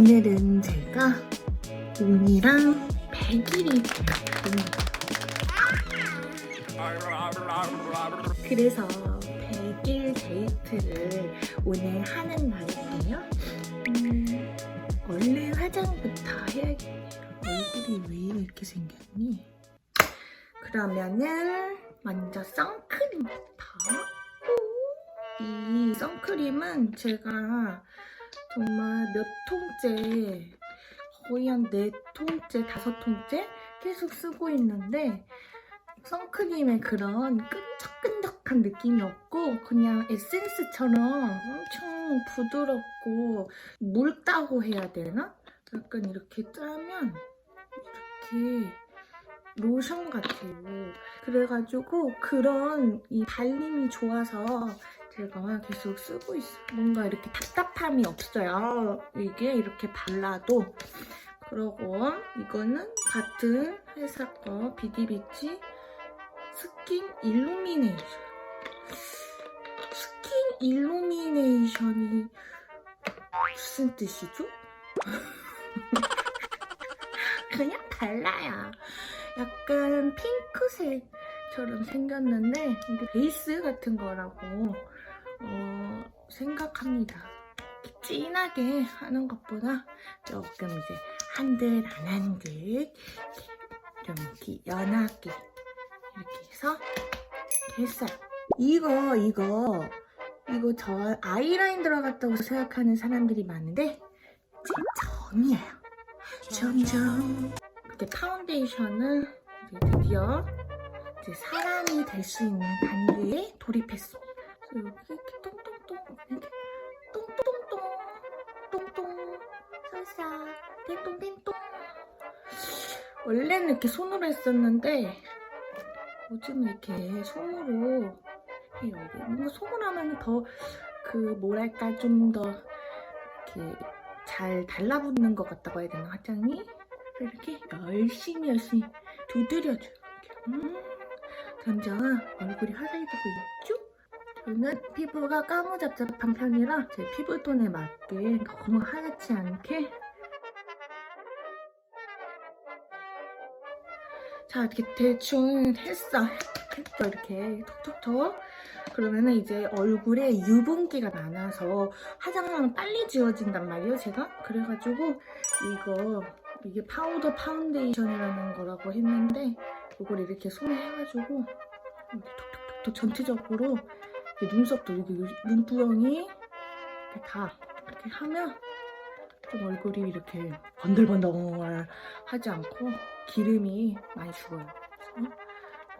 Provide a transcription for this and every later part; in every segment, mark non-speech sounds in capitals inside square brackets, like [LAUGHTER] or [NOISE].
오늘은 제가 운이랑 100일이 됐거든요. 그래서 100일 데이트를 오늘 하는 날인데요. 음, 얼른 화장부터 해야겠네요. 얼굴이 왜 이렇게 생겼니? 그러면은 먼저 선크림부터. 이 선크림은 제가 정말 몇 통째, 거의 한 네 통째, 다섯 통째 계속 쓰고 있는데 선크림의 그런 끈적끈적한 느낌이 없고 그냥 에센스처럼 엄청 부드럽고 묽다고 해야 되나? 약간 이렇게 짜면 이렇게 로션 같아요. 그래가지고 그런 이 발림이 좋아서 제가 계속 쓰고 있어요. 뭔가 이렇게 답답함이 없어요. 이게 이렇게 발라도. 그러고 이거는 같은 회사 거 비디비치 스킨 일루미네이션. 스킨 일루미네이션이 무슨 뜻이죠? [LAUGHS] 그냥 달라요. 약간 핑크색처럼 생겼는데 이게 베이스 같은 거라고 어, 생각합니다. 진하게 하는 것보다 조금 이제 한들 안 한들 좀 연하게 이렇게 해서 했어요. 이거 이거 이거 저 아이라인 들어갔다고 생각하는 사람들이 많은데 제 점이에요. 점점 이렇게 파운데이션을 이제 드디어 이제 사람이 될 수 있는 단계에 돌입했습 그래서 이렇게, 똥똥똥 이렇게 똥똥똥 똥똥 살살 땡똥땡똥 원래는 이렇게 손으로 했었는데 요즘은 이렇게 손으로 해요. 뭔가 손으로 하면 더 그 뭐랄까 좀 더 이렇게 잘 달라붙는 것 같다고 해야 되나 화장이? 이렇게 열심히 열심히 두드려줘요. 이렇게. 음, 점점 얼굴이 화사해지고 있죠? 저는 피부가 까무잡잡한 편이라 제 피부톤에 맞게 너무 하얗지 않게. 자 이렇게 대충 했어. 했어 이렇게. 톡톡톡. 그러면은 이제 얼굴에 유분기가 많아서 화장을 하면 빨리 지워진단 말이에요 제가? 그래가지고 이거 이게 파우더 파운데이션이라는 거라고 했는데 이걸 이렇게 손에 해가지고 톡톡톡톡 전체적으로 눈썹도 여기 눈두덩이 이렇게 다 이렇게 하면 좀 얼굴이 이렇게 번들번들 하지 않고 기름이 많이 죽어요.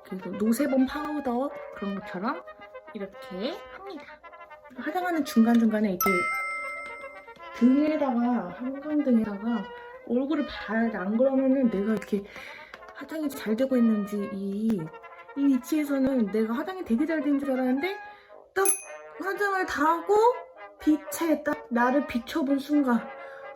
그래서 노세범 파우더 그런 것처럼 이렇게 합니다. 화장하는 중간중간에 이렇게 등에다가 한강등에다가 얼굴을 봐야 돼. 안 그러면은 내가 이렇게 화장이 잘 되고 있는지 이, 이 위치에서는 내가 화장이 되게 잘 된 줄 알았는데 딱 화장을 다 하고 빛에 딱 나를 비춰본 순간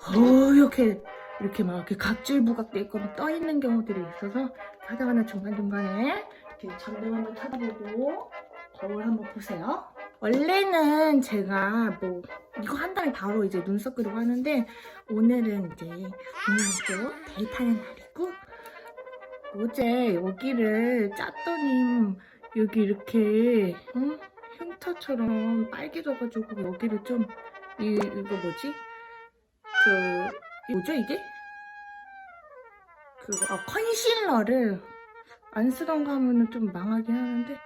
허옇게 이렇게 막 이렇게 각질 부각돼 있거나 떠 있는 경우들이 있어서 화장하는 중간 중간에 이렇게 전등 한번 찾아보고 거울 한번 보세요. 원래는 제가 뭐 이거 한 다음에 바로 이제 눈썹 그리고 하는데 오늘은 이제 오늘도 데이트하는 날이고 어제 여기를 짰더니 여기 이렇게 응? 흉터처럼 빨개져가지고 여기를 좀 이, 이거 뭐지? 그 뭐죠 이게? 그거 아, 컨실러를 안 쓰던가 하면은 좀 망하긴 하는데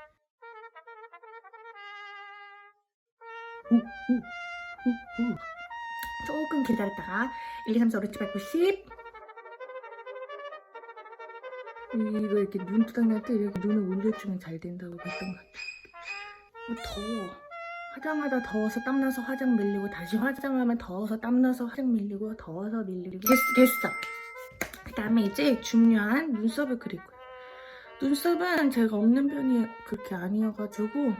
우, 우. 조금 기다렸다가 1, 2, 3, 4, 5, 6, 7, 8, 9, 10 이거 이렇게 눈두덩이한테 이렇게 눈을 올려주면 잘 된다고 봤던 것 같아 어, 더워. 화장하다 더워서 땀나서 화장 밀리고 다시 화장하면 더워서 땀나서 화장 밀리고 더워서 밀리고. 됐어 됐어. 그 다음에 이제 중요한 눈썹을 그릴 거예요 눈썹은 제가 없는 편이 그렇게 아니어가지고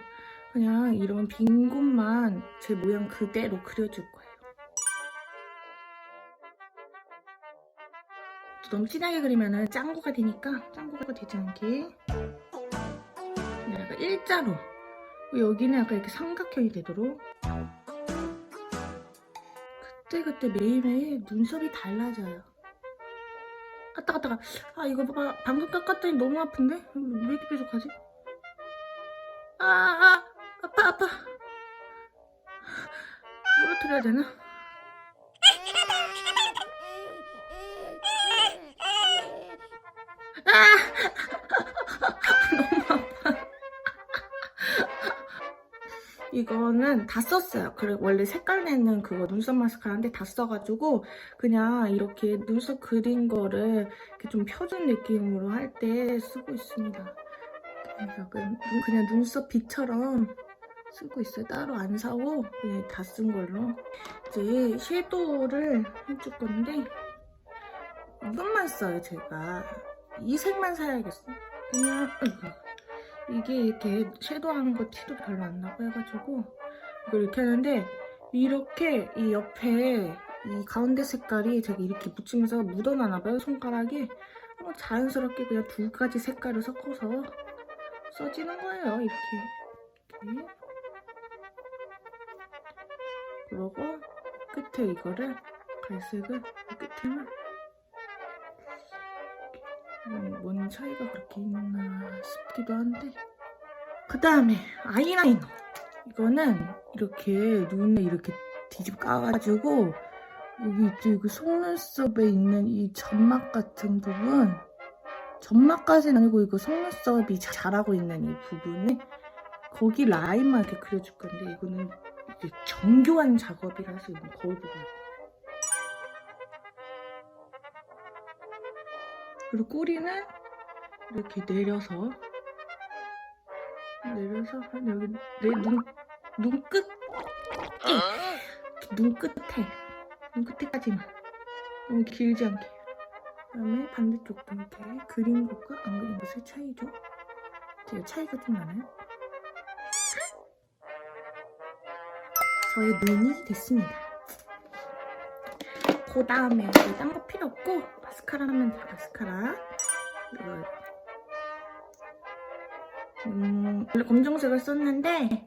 그냥 이런 빈 곳만 제 모양 그대로 그려줄 거예요. 너무 진하게 그리면은 짱구가 되니까 짱구가 되지 않게. 약간 일자로 여기는 약간 이렇게 삼각형이 되도록 그때그때 매일매일 눈썹이 달라져요. 아따 갔다가 아 이거 봐봐 방금 깎았더니 너무 아픈데? 왜 이렇게 뾰족하지? 아, 아 아파 아파 무너뜨려야 되나? 이거는 다 썼어요. 그래 원래 색깔 내는 그거 눈썹 마스카라인데 다 써가지고 그냥 이렇게 눈썹 그린 거를 이렇게 좀 펴준 느낌으로 할 때 쓰고 있습니다. 그래서 그- 눈- 그냥 눈썹 빛처럼 쓰고 있어요. 따로 안 사고 그냥 다 쓴 걸로. 이제 섀도우를 해줄 건데 이것만 써요 제가. 이 색만 사야겠어. 그냥 아 이게 이렇게 섀도우 하는 거 티도 별로 안 나고 해가지고 이걸 이렇게 하는데 이렇게 이 옆에 이 가운데 색깔이 되게 이렇게 묻히면서 묻어나나 봐요 손가락이. 어, 자연스럽게 그냥 두 가지 색깔을 섞어서 써지는 거예요 이렇게. 이렇게. 그리고 끝에 이거를 갈색을 이 끝에만 음, 뭔 차이가 그렇게 있나 싶기도 한데. 그 다음에 아이라이너. 이거는 이렇게 눈에 이렇게 뒤집어 까가지고 여기 있죠 그 속눈썹에 있는 이 점막 같은 부분 점막까지는 아니고 이거 속눈썹이 자- 자라고 있는 이 부분에 거기 라인만 이렇게 그려줄 건데 이거는 정교한 작업이라서 이거 거울 보고 그리고 꼬리는 이렇게 내려서 내려서 한 여기 내눈 눈끝 눈끝에 눈끝에까지만 너무 길지 않게. 그다음에 반대쪽도 이렇게 그린 것과 안 그린 것의 차이죠. 제가 차이가 좀 나나요? 저의 눈이 됐습니다. 그 다음에 딴거 필요 없고 마스카라 하면 돼요 마스카라? 이거. 음, 원래 검정색을 썼는데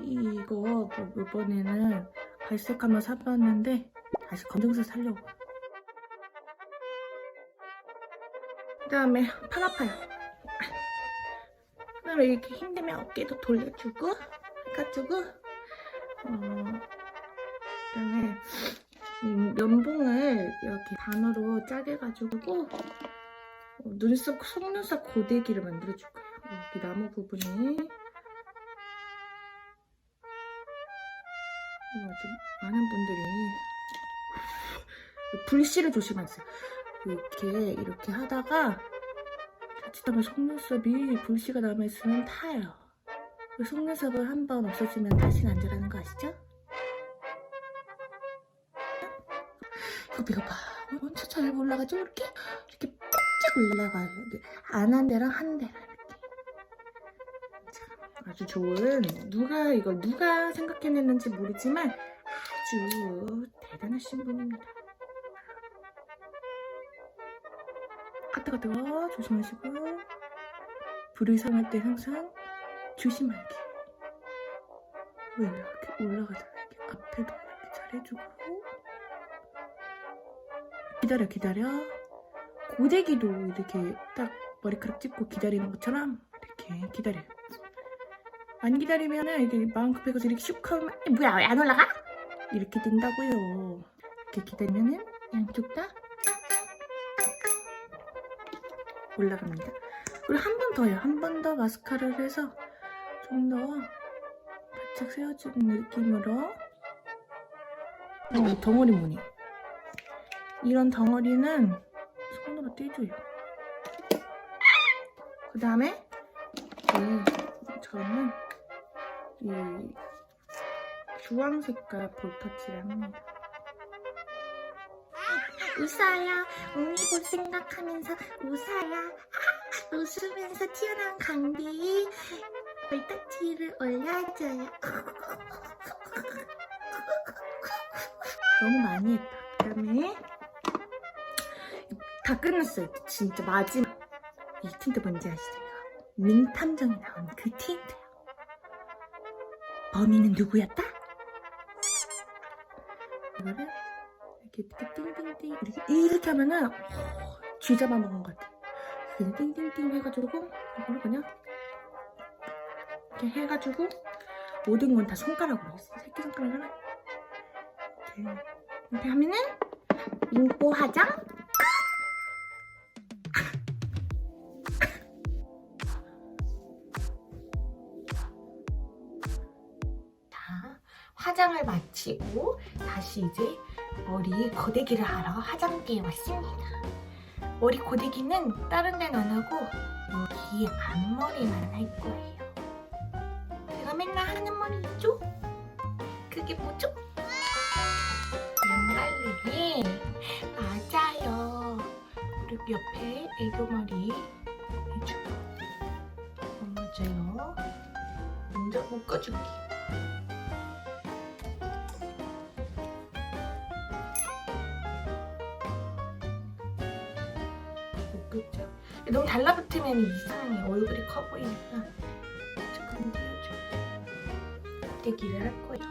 이거 뭐 이번에는 갈색 한번 사봤는데 다시 검정색 살려고. 그 다음에 팔 아파요. 그 다음에 이렇게 힘들면 어깨도 돌려주고 해가지고 어, 그 다음에 음, 면봉을 이렇게 반으로 짜게 해가지고 어, 눈썹, 속눈썹 고데기를 만들어줄 거예요. 여기 나무 부분에 이거 좀 많은 분들이 [LAUGHS] 불씨를 조심하세요. 이렇게 이렇게 하다가 자칫하면 속눈썹이 불씨가 남아있으면 타요. 그 속눈썹을 한 번 없어지면 다시는 안 자라는 거 아시죠? 이거 봐. 엄청 잘 올라가죠? 이렇게 이렇게 쫙 올라가요. 안 한 데랑 한 데랑 이렇게. 자, 아주 좋은 누가 이걸 누가 생각해냈는지 모르지만 아주 대단하신 분입니다. 가따 조심하시고 불을 사용할 때 항상 조심하게. 왜 이렇게 올라가잖아. 이렇게 앞에도 이렇게 잘해주고. 기다려 기다려. 고데기도 이렇게 딱 머리카락 찝고 기다리는 것처럼 이렇게 기다려요 안 기다리면은 이게 마음 급해서 이렇게 슉 하면 에, 뭐야 왜 안 올라가? 이렇게 된다고요. 이렇게 기다리면은 양쪽 다 올라갑니다. 그리고 한 번 더요. 한 번 더 마스카라를 해서 좀 더 바짝 세워주는 느낌으로. 어, 덩어리 무늬 이런 덩어리는 손으로 떼줘요. 그 다음에 저는 이 주황 색깔 볼터치를 합니다. 웃어요. 언니 볼 생각하면서 웃어요. 웃으면서 튀어나온 강비 볼터치를 올려줘요. 너무 많이 했다. 그 다음에 다 끝났어요. 진짜 마지막. 이 틴트 뭔지 아시죠? 이거? 민탐정에 나온 그 틴트요. 범인은 누구였다? 이거를 이렇게 띵띵띵 이렇게 이렇게 하면은 어, 쥐 잡아먹은 것 같아. 띵띵띵 해가지고 이거를 그냥 이렇게 해가지고 모든 건 다 손가락으로. 새끼 손가락 하나. 이렇게, 이렇게 하면은 인포 화장 화장을 마치고 다시 이제 머리 고데기를 하러 화장대에 왔습니다. 머리 고데기는 다른 데는 안 하고 여기 앞머리만 할 거예요. 제가 맨날 하는 머리 있죠? 그게 뭐죠? 양갈래. 맞아요. 그리고 옆에 애교머리 해주고. 맞아요. 먼저 묶어줄게요. 너무 달라붙으면 이상해. 얼굴이 커 보이니까. 조금 띄워줘. 대기를 할 거예요.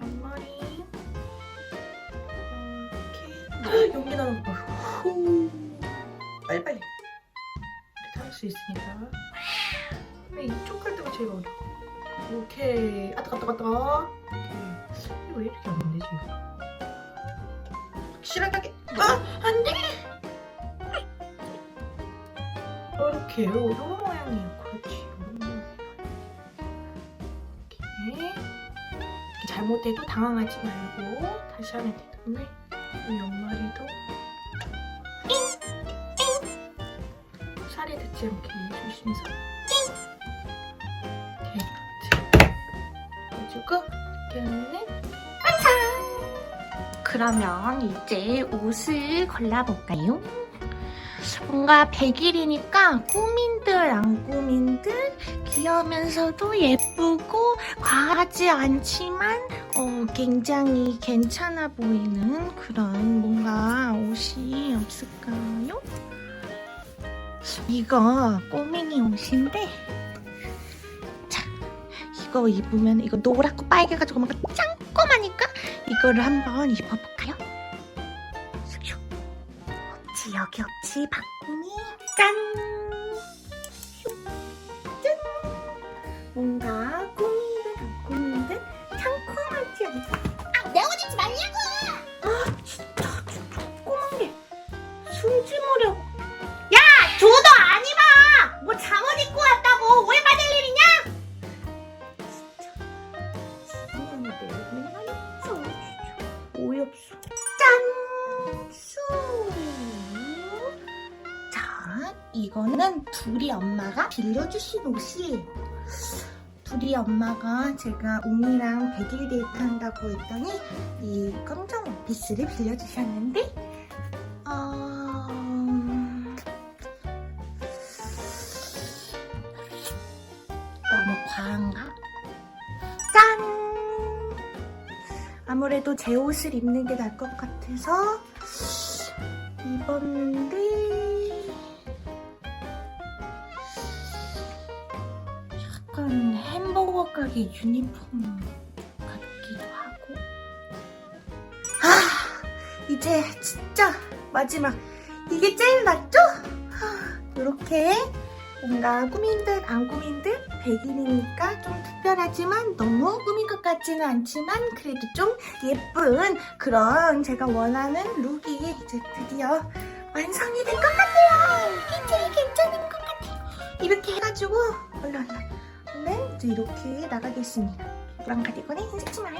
앞머리. 이렇게. 여기다 놓고 후 빨리빨리. 이렇게 할수 있으니까. 근데 이쪽 할 때가 제일 어려워. 이렇게. 아따 갔다 갔다 이렇게. 왜 이렇게 안 되지? 실하게. 아! 안 돼! 이렇게 요런 모양이에요. 그렇지. 요런 모양 이렇게. 잘못해도 당황하지 말고 다시 하면 되겠네 이 옆머리도 잉! 살이 닿지 않게 조심해서 잉! 이렇게 하면은 그러면 이제 옷을 골라볼까요? 뭔가 100일이니까 꾸민들 안 꾸민들 귀여우면서도 예쁘고 과하지 않지만 어, 굉장히 괜찮아 보이는 그런 뭔가 옷이 없을까요? 이거 꼬민이 옷인데 자 이거 입으면 이거 노랗고 빨개가지고 뭔가 짱꼬마니까 이거를 한번 입어볼까요? 슉슉. 없지 바꾸니 짠! 슉. 짠! 뭔가 꾸 빌려주신 옷이에요 둘이 엄마가 제가 옹이랑 100일 데이트 한다고 했더니 이 검정 원피스를 빌려주셨는데 어... 너무 과한가? 짠! 아무래도 제 옷을 입는 게 나을 것 같아서 입었는데 가게 유니폼 같기도 하고 아 이제 진짜 마지막 이게 제일 낫죠? 이렇게 뭔가 꾸민 듯 안 꾸민 듯 100일이니까 좀 특별하지만 너무 꾸민 것 같지는 않지만 그래도 좀 예쁜 그런 제가 원하는 룩이 이제 드디어 완성이 된 것 같아요. 굉장히 괜찮은 것 같아요. 이렇게 해가지고 얼른 얼른 이제 이렇게 나가겠습니다. 노랑 가디건에 치마에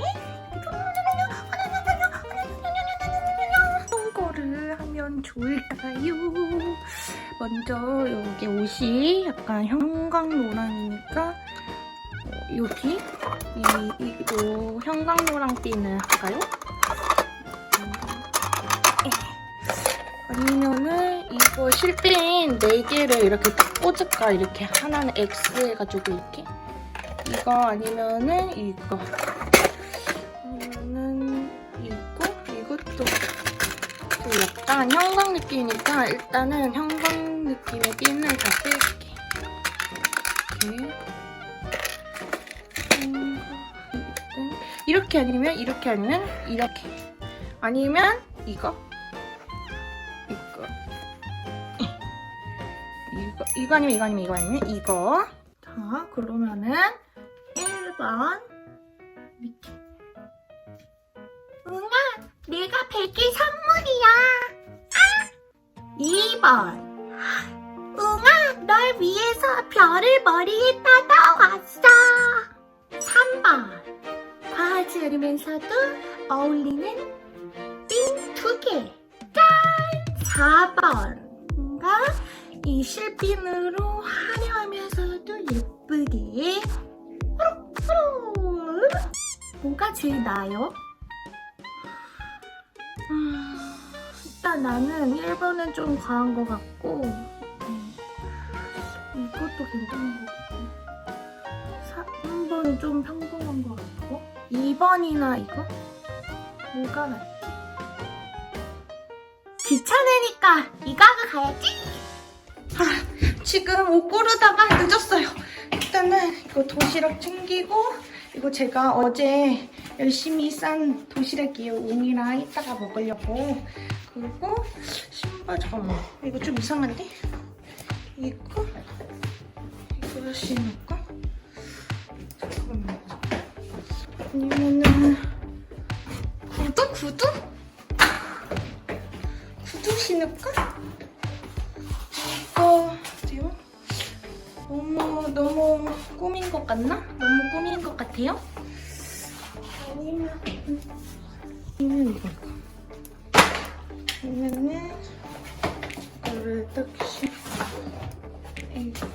거를 하면 좋을까요? 먼저 여기 옷이 약간 형광 노랑이니까 어, 여기 이, 이거 형광 노랑 띠는 할까요? 아니면은 이거 실핀 4개를 이렇게 딱 꽂을까 이렇게 하나는 X 해가지고 이렇게 이거 아니면은 이거. 아니면은 이거? 이것도 좀 약간 형광 느낌이니까 일단은 형광 느낌의 띠는 다 뺄게. 이렇게. 이렇게 아니면 이렇게 아니면 이렇게. 아니면 이거? 이거. 이거 이거 아니면 이거 아니면 이거 아니면 이거. 자 그러면은 1 번 밑에 응아, 내가 100개 선물이야. 아! 2번. 응아, 널 위해서 별을 머리에 따다왔어. 3번. 과하지 않으면서도 어울리는 핀 두 개. 짠! 4번. 뭔가 이 실핀으로 화려하면서도 예쁘게. 뭐가 제일 나아요? 음, 일단 나는 1번은 좀 과한 것 같고 음, 이것도 괜찮은 것 같고 3번은 좀 평범한 것 같고 2번이나 이거? 뭐가 낫지? 귀찮으니까 이가가 가야지 아, 지금 옷 고르다가 늦었어요 일단은 이거 도시락 챙기고 이거 제가 어제 열심히 싼 도시락이에요. 웅이랑 이따가 먹으려고. 그리고 신발 잠깐만. 이거 좀 이상한데? 이거 이거 신을까? 잠깐만. 아니면은 구두 구두? 구두 신을까? 꾸민 것 같나? 너무 꾸민 것 같아요? 아니면 아니면 이거 이거 아니면은 이거를 이거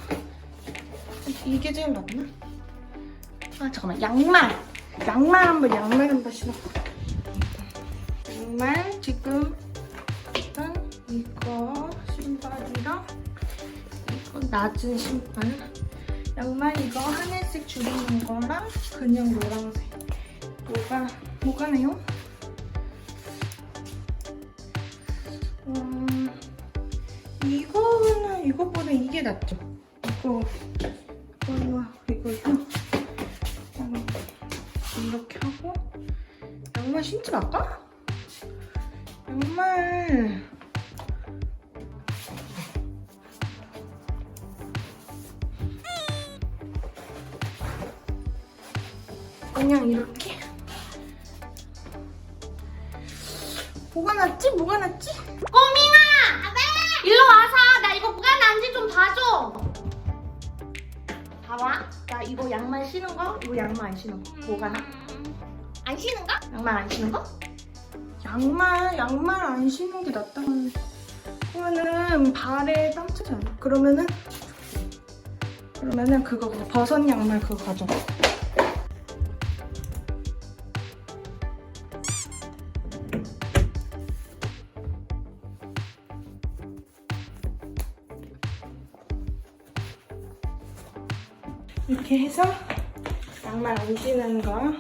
이게 제일 낫나? 아 잠깐만 양말 양말 한번 양말 한번 신어 양말 지금 일단 이거 신발이랑 이거 낮은 신발 양말 이거 하늘색 줄이는 거랑 그냥 노란색 뭐가 뭐가 나요? 음 이거는 이거보다 이게 낫죠? 이거 이거 이거 이거 음, 이렇게 하고 양말 신지 말까? 그냥 이렇게 뭐가 낫지? 뭐가 낫지? 꼬밍아! 일로 와서 나 이거 뭐가 나은지 좀 봐줘. 봐봐 나 이거 양말 신은 거 이거 양말 안 신은 거 뭐가 나? 안 신은 거? 양말 안 신은 거? 양말 양말 안 신는 게 낫다 그러면은 발에 땀 차잖아 그러면은 그러면은 그거 버섯 양말 그거 가져가 이렇게 해서 양말 안 신는 거.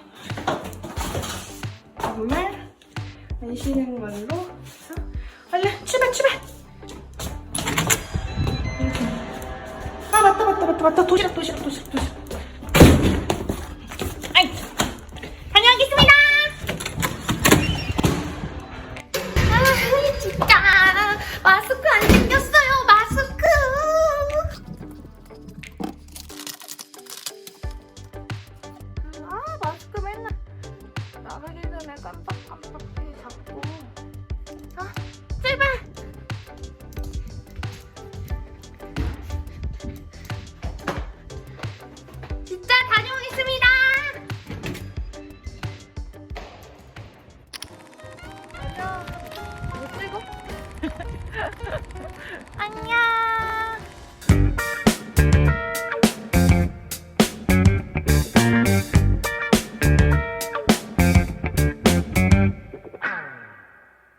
양말 안 신는 걸로 해서 얼른 출발 출발! 아 맞다 맞다 맞다 맞다. 도시락 도시락 도시락 도시락 나가기 전에 깜빡깜빡 잡고. 아